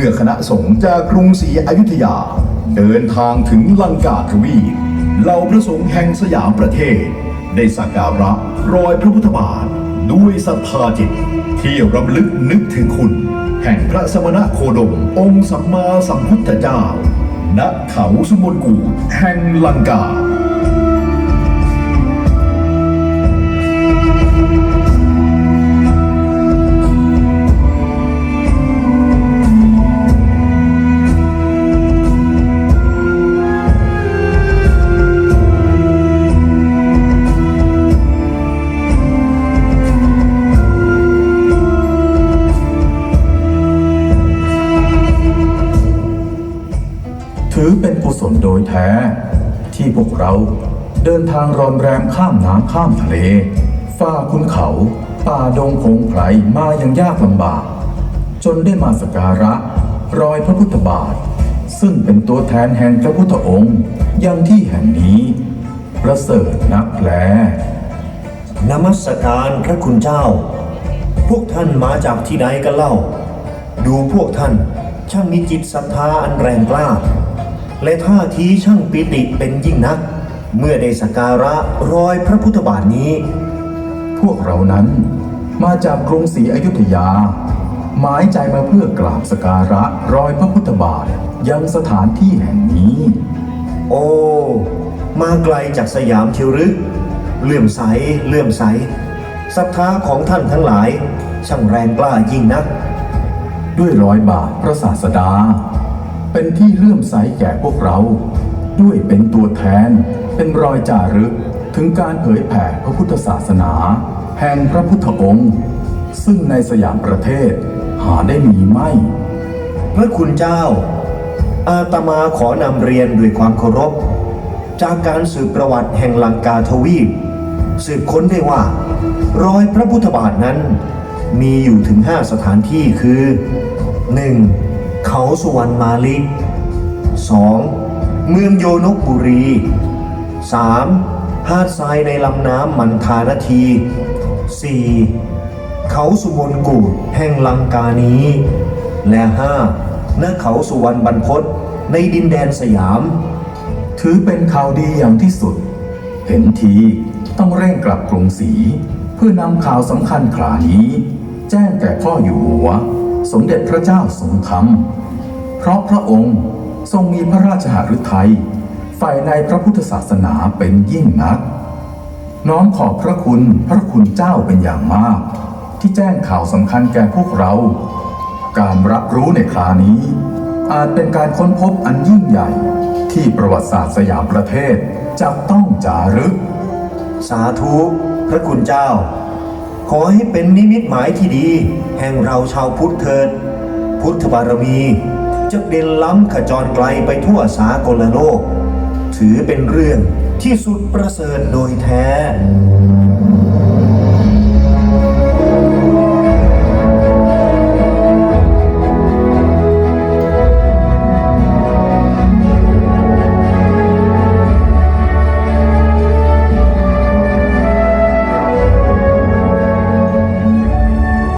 มื่อคณะสงฆ์จากกรุงศรีอยุธยา เดินทางถึงลังกาทวีปเหล่าพระสงฆ์แห่งสยามประเทศ ได้สักการะรอยพระพุทธบาทด้วยศรัทธาจิต ที่รำลึกนึกถึงคุณ แห่งพระสมณะโคดม องค์สัมมาสัมพุทธเจ้าณเขาสมุนกูฏแห่งลังกา กุศลโดยแท้ ที่พวกเราเดินทางรอนแรมข้ามน้ำข้ามทะเลฝ่าคุณเขาป่าดงพงไพรมาอยังยากลำบาก จนได้มาสกการะ รอยพระพุทธบาท ซึ่งเป็นตัวแทนแห่งพระพุทธองค์ยังที่แห่งนี้ประเสริฐนักแลนมัสการพระคุณเจ้า พวกท่านมาจากที่ใดกันเล่า ดูพวกท่านช่างมีจิตศรัทธาอันแรงกล้า และท่าทีช่างปิติเป็นยิ่งนัก เมื่อได้สักการะรอยพระพุทธบาทนี้ พวกเรานั้นมาจากกรุงศรีอยุธยา หมายใจมาเพื่อกราบสกการะรอยพระพุทธบาทยังสถานที่แห่งนี้ โอ้ มาไกลจากสยามเชียวหรือเลื่อมใสเลื่อมใสศรัทธาของท่านทั้งหลาย ช่างแรงกล้ายิ่งนัก ด้วยรอยบาทพระศาสดา เป็นที่เลื่อมใสแก่พวกเรา ด้วยเป็นตัวแทน เป็นรอยจารึกถึงการเผยแผ่พระพุทธศาสนา แห่งพระพุทธองค์ ซึ่งในสยามประเทศหาได้มีไม่ พระคุณเจ้า อาตมาขอนำเรียนด้วยความเคารพ จากการสืบประวัติแห่งลังกาทวีป สืบค้นได้ว่า รอยพระพุทธบาทนั้น มีอยู่ถึงห้าสถานที่คือ 1. เขาสุวรรณมาลิก 2. เมืองโยนกบุรี 3. หาดทรายในลำน้ำมันทานาที 4. เขาสุมนกูฏแห่งลังกานี้ และห้าณเขาสุวรรณบรรพตในดินแดนสยาม ถือเป็นข่าวดีอย่างที่สุด เห็นทีต้องเร่งกลับกรุงศรีเพื่อนำข่าวสำคัญครานี้ แจ้งแก่พ่ออยู่หัว สมเด็จพระเจ้าทรงธรรม เพราะพระองค์ทรงมีพระราชหฤทัยฝ่ายในพระพุทธศาสนาเป็นยิ่งนัก น้อมขอบพระคุณพระคุณเจ้าเป็นอย่างมาก ที่แจ้งข่าวสำคัญแก่พวกเรา การรับรู้ในครานี้ อาจเป็นการค้นพบอันยิ่งใหญ่ ที่ประวัติศาสตร์สยามประเทศจะต้องจารึก สาธุ พระคุณเจ้า ขอให้เป็นนิมิตหมายที่ดี แห่งเราชาวพุทธเถิด พุทธบารมีจะเด่นล้ำขจรไกลไปทั่วสากลโลก ถือเป็นเรื่องที่สุดประเสริฐโดยแท้